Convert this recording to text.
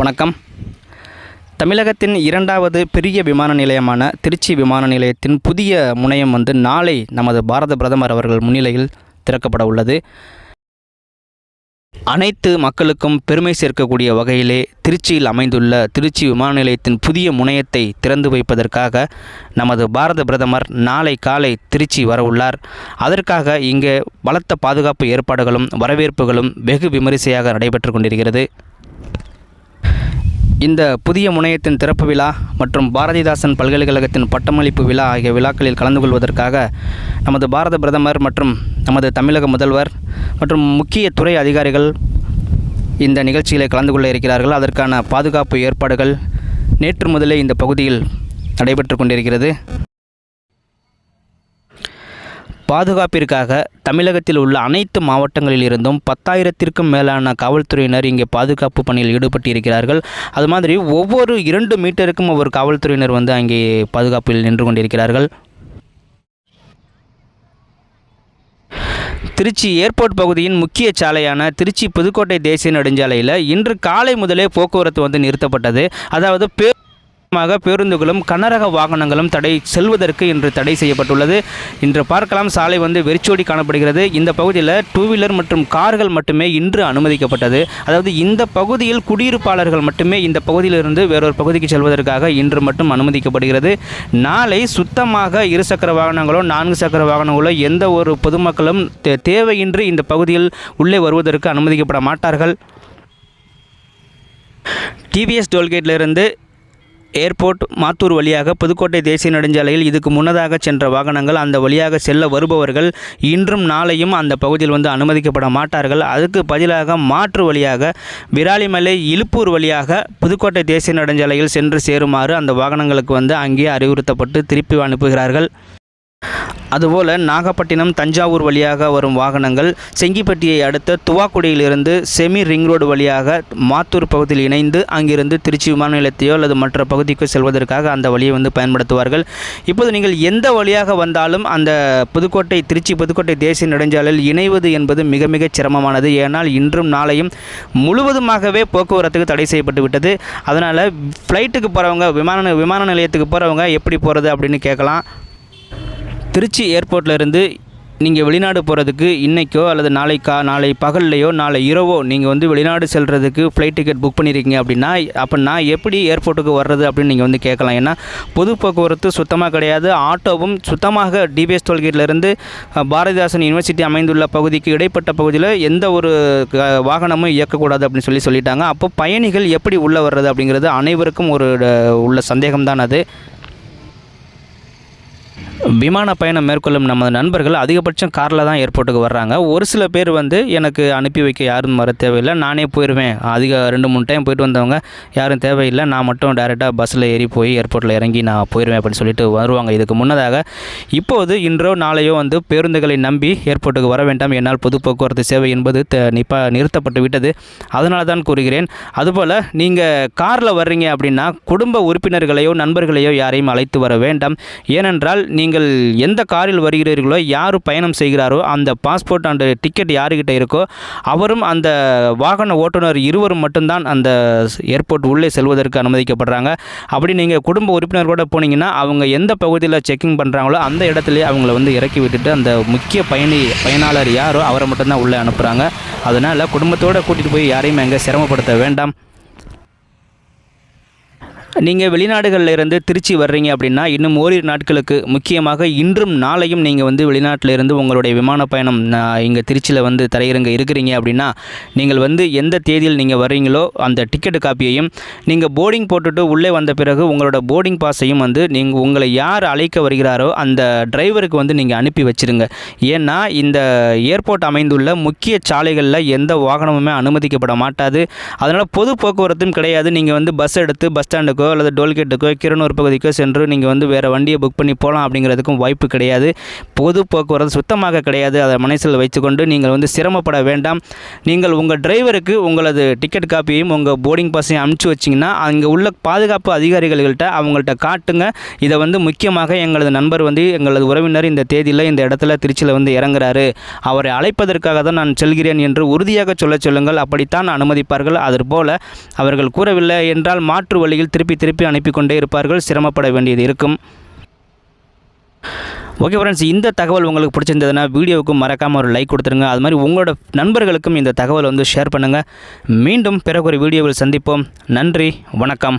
வணக்கம். தமிழகத்தின் இரண்டாவது பெரிய விமான நிலையமான திருச்சி விமான நிலையத்தின் புதிய முனையம் வந்து நாளை நமது பாரத பிரதமர் அவர்கள் முன்னிலையில் திறக்கப்பட உள்ளது. அனைத்து மக்களுக்கும் பெருமை சேர்க்கக்கூடிய வகையிலே திருச்சியில் அமைந்துள்ள திருச்சி விமான நிலையத்தின் புதிய முனையத்தை திறந்து வைப்பதற்காக நமது பாரத பிரதமர் நாளை காலை திருச்சி வரவுள்ளார் அதற்காக இங்கே பலத்த பாதுகாப்பு ஏற்பாடுகளும் வரவேற்புகளும் வெகு விமரிசையாக நடைபெற்று கொண்டிருக்கிறது. இந்த புதிய முனையத்தின் திறப்பு விழா மற்றும் பாரதிதாசன் பல்கலைக்கழகத்தின் பட்டமளிப்பு விழா ஆகிய விழாக்களில் கலந்து கொள்வதற்காக நமது பாரத பிரதமர் மற்றும் நமது தமிழக முதல்வர் மற்றும் முக்கிய துறை அதிகாரிகள் இந்த நிகழ்ச்சியில் கலந்து கொள்ள இருக்கிறார்கள். அதற்கான பாதுகாப்பு ஏற்பாடுகள் நேற்று முதலே இந்த பகுதியில் நடைபெற்று கொண்டிருக்கிறது. பாதுகாப்பிற்காக தமிழகத்தில் உள்ள அனைத்து மாவட்டங்களில் இருந்தும் பத்தாயிரத்திற்கும் மேலான காவல்துறையினர் இங்கே பாதுகாப்பு பணியில் ஈடுபட்டு இருக்கிறார்கள் அது மாதிரி ஒவ்வொரு இரண்டு மீட்டருக்கும் ஒவ்வொரு காவல்துறையினர் வந்து அங்கே பாதுகாப்பில் நின்று கொண்டிருக்கிறார்கள். திருச்சி ஏர்போர்ட் பகுதியின் முக்கிய சாலையான திருச்சி புதுக்கோட்டை தேசிய நெடுஞ்சாலையில் இன்று காலை முதலே போக்குவரத்து வந்து நிறுத்தப்பட்டது. அதாவது பே பேருந்துகளும் கனரக வாகனங்களும் தடை செல்வதற்கு இன்று தடை செய்யப்பட்டுள்ளது. இன்று பார்க்கலாம் சாலை வந்து வெறிச்சோடி காணப்படுகிறது. இந்த பகுதியில் டூ வீலர் மற்றும் கார்கள் மட்டுமே இன்று அனுமதிக்கப்பட்டது. அதாவது இந்த பகுதியில் குடியிருப்பாளர்கள் மட்டுமே இந்த பகுதியிலிருந்து வேறொரு பகுதிக்கு செல்வதற்காக இன்று மட்டும் அனுமதிக்கப்படுகிறது. நாளை சுத்தமாக இருசக்கர வாகனங்களோ நான்கு சக்கர வாகனங்களோ எந்த ஒரு பொதுமக்களும் தே- தேவையின்றி இந்த பகுதியில் உள்ளே வருவதற்கு அனுமதிக்கப்பட மாட்டார்கள். டிவிஎஸ் டோல்கேட்டிலிருந்து ஏர்போர்ட் மாத்தூர் வழியாக புதுக்கோட்டை தேசிய நெடுஞ்சாலையில் இதுக்கு முன்னதாக சென்ற வாகனங்கள் அந்த வழியாக செல்ல வருபவர்கள் இன்றும் நாளையும் அந்த பகுதியில் வந்து அனுமதிக்கப்பட மாட்டார்கள். அதுக்கு பதிலாக மாற்று வழியாக விராலிமலை இழுப்பூர் வழியாக புதுக்கோட்டை தேசிய நெடுஞ்சாலையில் சென்று சேருமாறு அந்த வாகனங்களுக்கு வந்து அங்கே அறிவுறுத்தப்பட்டு திருப்பி அனுப்புகிறார்கள். அதுபோல் நாகப்பட்டினம் தஞ்சாவூர் வழியாக வரும் வாகனங்கள் செங்கிப்பட்டியை அடுத்த துவாக்குடியிலிருந்து செமி ரிங் ரோடு வழியாக மாத்தூர் பகுதியில் இணைந்து அங்கிருந்து திருச்சி விமான நிலையத்தையோ அல்லது மற்ற பகுதிக்கோ செல்வதற்காக அந்த வழியை வந்து பயன்படுத்துவார்கள். இப்போது நீங்கள் எந்த வழியாக வந்தாலும் அந்த புதுக்கோட்டை திருச்சி புதுக்கோட்டை தேசிய நெடுஞ்சாலையில் இணைவது என்பது மிக மிக சிரமமானது. ஏனால் இன்றும் நாளையும் முழுவதுமாகவே போக்குவரத்துக்கு தடை செய்யப்பட்டு விட்டது. அதனால் ஃப்ளைட்டுக்கு போகிறவங்க விமான விமான நிலையத்துக்கு போகிறவங்க எப்படி போகிறது அப்படின்னு கேட்கலாம். திருச்சி ஏர்போர்ட்லேருந்து நீங்கள் வெளிநாடு போகிறதுக்கு இன்றைக்கோ அல்லது நாளைக்கா நாளை பகல்லையோ நாளை இரவோ நீங்கள் வந்து வெளிநாடு செல்கிறதுக்கு ஃப்ளைட் டிக்கெட் புக் பண்ணியிருக்கீங்க அப்படின்னா அப்போ நான் எப்படி ஏர்போர்ட்டுக்கு வர்றது அப்படின்னு நீங்கள் வந்து கேட்கலாம். ஏன்னா பொது போக்குவரத்து சுத்தமாக கிடையாது. ஆட்டோவும் சுத்தமாக டிபிஎஸ் டோல்கேட்லேருந்து பாரதிதாசன் யூனிவர்சிட்டி அமைந்துள்ள பகுதிக்கு இடைப்பட்ட பகுதியில் எந்த ஒரு க- வாகனமும் இயக்கக்கூடாது அப்படின்னு சொல்லி சொல்லிட்டாங்க. அப்போ பயணிகள் எப்படி உள்ளே வர்றது அப்படிங்கிறது அனைவருக்கும் ஒரு உள்ள சந்தேகம்தான் அது. விமான பயணம் மேற்கொள்ளும் நமது நண்பர்கள் அதிகபட்சம் காரில் தான் ஏர்போர்ட்டுக்கு வர்றாங்க. ஒரு சில பேர் வந்து எனக்கு அனுப்பி வைக்க யாரும் வர தேவையில்லை. நானே போயிடுவேன் அதிக ரெண்டு மூணு டைம் போயிட்டு வந்தவங்க யாரும் தேவையில்லை. நான் மட்டும் டேரெக்டாக பஸ்ஸில் ஏறி போய் ஏர்போர்ட்டில் இறங்கி நான் போயிடுவேன் அப்படின்னு சொல்லிட்டு வருவாங்க. இதுக்கு முன்னதாக இப்போது இன்றோ நாளையோ வந்து பேருந்துகளை நம்பி ஏர்போர்ட்டுக்கு வர வேண்டாம். என்னால் பொது போக்குவரத்து சேவை என்பது த- நிப்பா நிறுத்தப்பட்டு விட்டது. அதனால தான் கூறுகிறேன். அதுபோல் நீங்கள் காரில் வர்றீங்க அப்படின்னா குடும்ப உறுப்பினர்களையோ நண்பர்களையோ யாரையும் அழைத்து வர வேண்டாம். ஏனென்றால் நீங்கள் எந்த காரில் வருகிறீர்களோ யார் பயணம் செய்கிறாரோ அந்த பாஸ்போர்ட் அண்ட் டிக்கெட் யாருக்கிட்ட இருக்கோ அவரும் அந்த வாகன ஓட்டுநர் இருவரும் மட்டும்தான் அந்த ஏர்போர்ட் உள்ளே செல்வதற்கு அனுமதிக்கப்படுறாங்க. அப்படி நீங்கள் குடும்ப உறுப்பினர் கூட போனீங்கன்னா அவங்க எந்த பகுதியில் செக்கிங் பண்ணுறாங்களோ அந்த இடத்துல அவங்கள வந்து இறக்கி விட்டுட்டு அந்த முக்கிய பயணி பயனாளர் யாரோ அவரை மட்டும்தான் உள்ளே அனுப்புகிறாங்க அதனால் குடும்பத்தோடு கூட்டிகிட்டு போய் யாரையும் அங்கே சிரமப்படுத்த வேண்டாம். நீங்கள் வெளிநாடுகளில் இருந்து திருச்சி வர்றீங்க அப்படின்னா இன்னும் ஓரிரு நாட்களுக்கு முக்கியமாக இன்றும் நாளையும் நீங்கள் வந்து வெளிநாட்டில் இருந்து உங்களுடைய விமான பயணம் நான் இங்கே திருச்சியில் வந்து தரையிறங்க இருக்கிறீங்க அப்படின்னா நீங்கள் வந்து எந்த தேதியில் நீங்கள் வர்றீங்களோ அந்த டிக்கெட்டு காப்பியையும் நீங்கள் போர்டிங் போட்டுட்டு உள்ளே வந்த பிறகு உங்களோட போர்டிங் பாஸையும் வந்து நீங்கள் உங்களை யார் அழைக்க வருகிறாரோ அந்த டிரைவருக்கு வந்து நீங்கள் அனுப்பி வச்சிருங்க. ஏன்னா இந்த ஏர்போர்ட் அமைந்துள்ள முக்கிய சாலைகளில் எந்த வாகனமுமே அனுமதிக்கப்பட மாட்டாது. அதனால் பொது போக்குவரத்தும் கிடையாது. நீங்கள் வந்து பஸ் எடுத்து பஸ் ஸ்டாண்டுக்கோ பகுதிக்கோ அல்லது டோல்கேட்டுக்கோ கிரனூர் பகுதிக்கோ சென்று நீங்கள் வந்து வேறு வண்டியை புக் பண்ணி போகலாம் அப்படிங்கிறதுக்கும் வாய்ப்பு கிடையாது. பொது போக்குவரத்து சுத்தமாக கிடையாது. அதை மனசில் வைத்துக்கொண்டு நீங்கள் வந்து சிரமப்பட வேண்டாம். நீங்கள் உங்கள் டிரைவருக்கு உங்களது டிக்கெட் காப்பியையும் உங்கள் போர்டிங் பாஸையும் அனுப்பிச்சி வச்சிங்கன்னா அங்கே உள்ள பாதுகாப்பு அதிகாரிகள்கிட்ட அவங்கள்ட்ட காட்டுங்க. இதை வந்து முக்கியமாக எங்களது நண்பர் வந்து எங்களது உறவினர் இந்த தேதியில் இந்த இடத்துல திருச்சியில் வந்து இறங்குறாரு. அவரை அழைப்பதற்காக தான் நான் செல்கிறேன் என்று உறுதியாக சொல்ல சொல்லுங்கள். அப்படித்தான் அனுமதிப்பார்கள். அதுபோல அவர்கள் கூறவில்லை என்றால் மாற்று வழியில் திருப்பி திருப்பி அனுப்பி கொண்டே இருப்பார்கள். சிரமப்பட வேண்டியது இருக்கும். ஓகே ஃப்ரெண்ட்ஸ் இந்த தகவல் உங்களுக்கு பிடிச்சிருந்ததுன்னா வீடியோவுக்கும் மறக்காமல் ஒரு லைக் கொடுத்துருங்க. அது மாதிரி உங்களோட நண்பர்களுக்கும் இந்த தகவல் வந்து ஷேர் பண்ணுங்கள் மீண்டும் பிறகு ஒரு வீடியோவில் சந்திப்போம். நன்றி வணக்கம்.